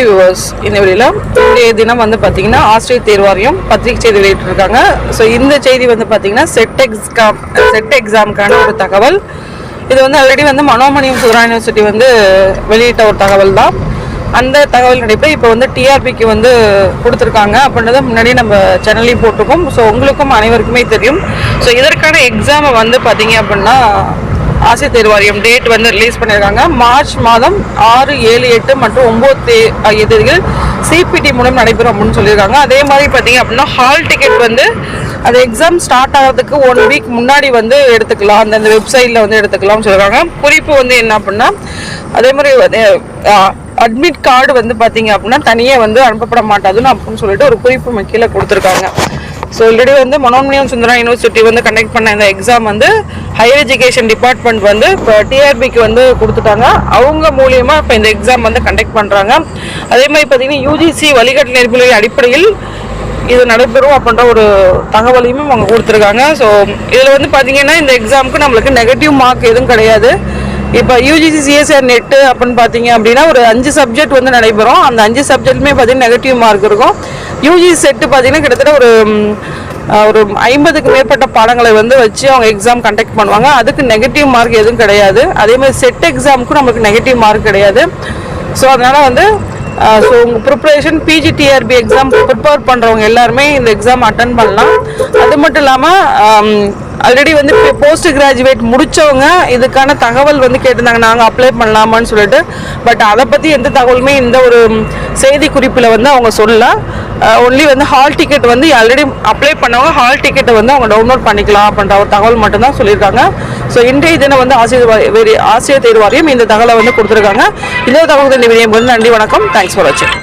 Hi viewers இந்த வெளியில் இன்றைய தினம் வந்து பார்த்தீங்கன்னா ஆசிரியர் தேர்வாரியம் பத்திரிகை செய்தி வெளியிட்டிருக்காங்க. ஸோ இந்த செய்தி வந்து பார்த்தீங்கன்னா செட் எக்ஸாம் செட் எக்ஸாமுக்கான ஒரு தகவல். இது வந்து ஆல்ரெடி வந்து மனோமணியம் சுதரா யூனிவர்சிட்டி வந்து வெளியிட்ட ஒரு தகவல் தான். அந்த தகவல் அடிப்படை இப்போ வந்து டிஆர்பிக்கு வந்து கொடுத்துருக்காங்க. அப்படின்றத முன்னாடி நம்ம சேனல்லையும் போட்டிருக்கோம். ஸோ உங்களுக்கும் அனைவருக்குமே தெரியும். ஸோ இதற்கான எக்ஸாமை வந்து பார்த்தீங்க அப்படின்னா ஆசை தேர்வாரியம் டேட் வந்து ரிலீஸ் பண்ணியிருக்காங்க. மார்ச் மாதம் ஆறு ஏழு எட்டு மற்றும் ஒம்பது தே ஆகிய தேதிகள் சிபிடி மூலம் நடைபெறும் அப்படின்னு சொல்லியிருக்காங்க. அதே மாதிரி பார்த்தீங்க அப்படின்னா ஹால் டிக்கெட் வந்து அது எக்ஸாம் ஸ்டார்ட் ஆகிறதுக்கு ஒன் வீக் முன்னாடி வந்து எடுத்துக்கலாம். அந்தந்த வெப்சைட்டில் வந்து எடுத்துக்கலாம்னு சொல்லியிருக்காங்க. குறிப்பு வந்து என்ன அப்படின்னா அதே மாதிரி அட்மிட் கார்டு வந்து பார்த்தீங்க அப்படின்னா தனியாக வந்து அனுப்பப்பட மாட்டாதுன்னு அப்படின்னு சொல்லிட்டு ஒரு குறிப்பு கீழே கொடுத்துருக்காங்க. ஸோ ஆல்ரெடி வந்து மனோன்மணியம் சுந்தரா யூனிவர்சிட்டி வந்து கண்டக்ட் பண்ண இந்த எக்ஸாம் வந்து ஹையர் எஜுகேஷன் டிபார்ட்மெண்ட் வந்து இப்போ டிஆர்பிக்கு வந்து கொடுத்துட்டாங்க. அவங்க மூலியமா இப்போ இந்த எக்ஸாம் வந்து கண்டக்ட் பண்ணுறாங்க அதே மாதிரி பார்த்தீங்கன்னா யூஜிசி வழிகாட்டு நெறிமுறை அடிப்படையில் இது நடைபெறும் அப்படின்ற ஒரு தகவலையும் அவங்க கொடுத்துருக்காங்க. ஸோ இதில் வந்து பார்த்தீங்கன்னா இந்த எக்ஸாமுக்கு நம்மளுக்கு நெகட்டிவ் மார்க் எதுவும் கிடையாது. இப்போ யூஜிசி சிஎஸ்ஆர் நெட்டு அப்படின்னு பார்த்தீங்க அப்படின்னா ஒரு அஞ்சு சப்ஜெக்ட் வந்து நடைபெறும். அந்த அஞ்சு சப்ஜெக்ட்டுமே பார்த்தீங்கன்னா நெகட்டிவ் மார்க் இருக்கும். யூஜிசி செட்டு பார்த்தீங்கன்னா கிட்டத்தட்ட ஒரு ஒரு ஐம்பதுக்கு மேற்பட்ட பாடங்களை வந்து வச்சு அவங்க எக்ஸாம் கண்டக்ட் பண்ணுவாங்க. அதுக்கு நெகட்டிவ் மார்க் எதுவும் கிடையாது. அதேமாதிரி செட் எக்ஸாமுக்கும் நமக்கு நெகட்டிவ் மார்க் கிடையாது. ஸோ அதனால் வந்து ஸோ உங்கள் ப்ரிப்பரேஷன் பிஜிடிஆர்பி எக்ஸாம் ப்ரிப்பேர் பண்ணுறவங்க எல்லாருமே இந்த எக்ஸாம் அட்டன் பண்ணலாம். அது மட்டும் இல்லாமல் ஆல்ரெடி வந்து போஸ்ட் கிராஜுவேட் முடிச்சவங்க இதுக்கான தகவல் வந்து கேட்டிருந்தாங்க. நாங்கள் அப்ளை பண்ணலாமான்னு சொல்லிட்டு. பட் அதை பற்றி எந்த தகவலுமே இந்த ஒரு செய்தி குறிப்பில் வந்து அவங்க சொல்லல. ஒன்லி வந்து ஹால் டிக்கெட் வந்து ஆல்ரெடி அப்ளை பண்ணவங்க ஹால் டிக்கெட்டை வந்து அவங்க டவுன்லோட் பண்ணிக்கலாம் அப்படின்ற ஒரு தகவல் மட்டும்தான் சொல்லியிருக்காங்க. ஸோ இன்றைய தினம் வந்து ஆசிரியர் வெரி ஆசிரியர் தேர்வாரியம் இந்த தகவலை வந்து கொடுத்துருக்காங்க. இந்த தகவல் இந்த விடயம் வந்து நன்றி வணக்கம். தேங்க்ஸ் ஃபார் வாட்சிங்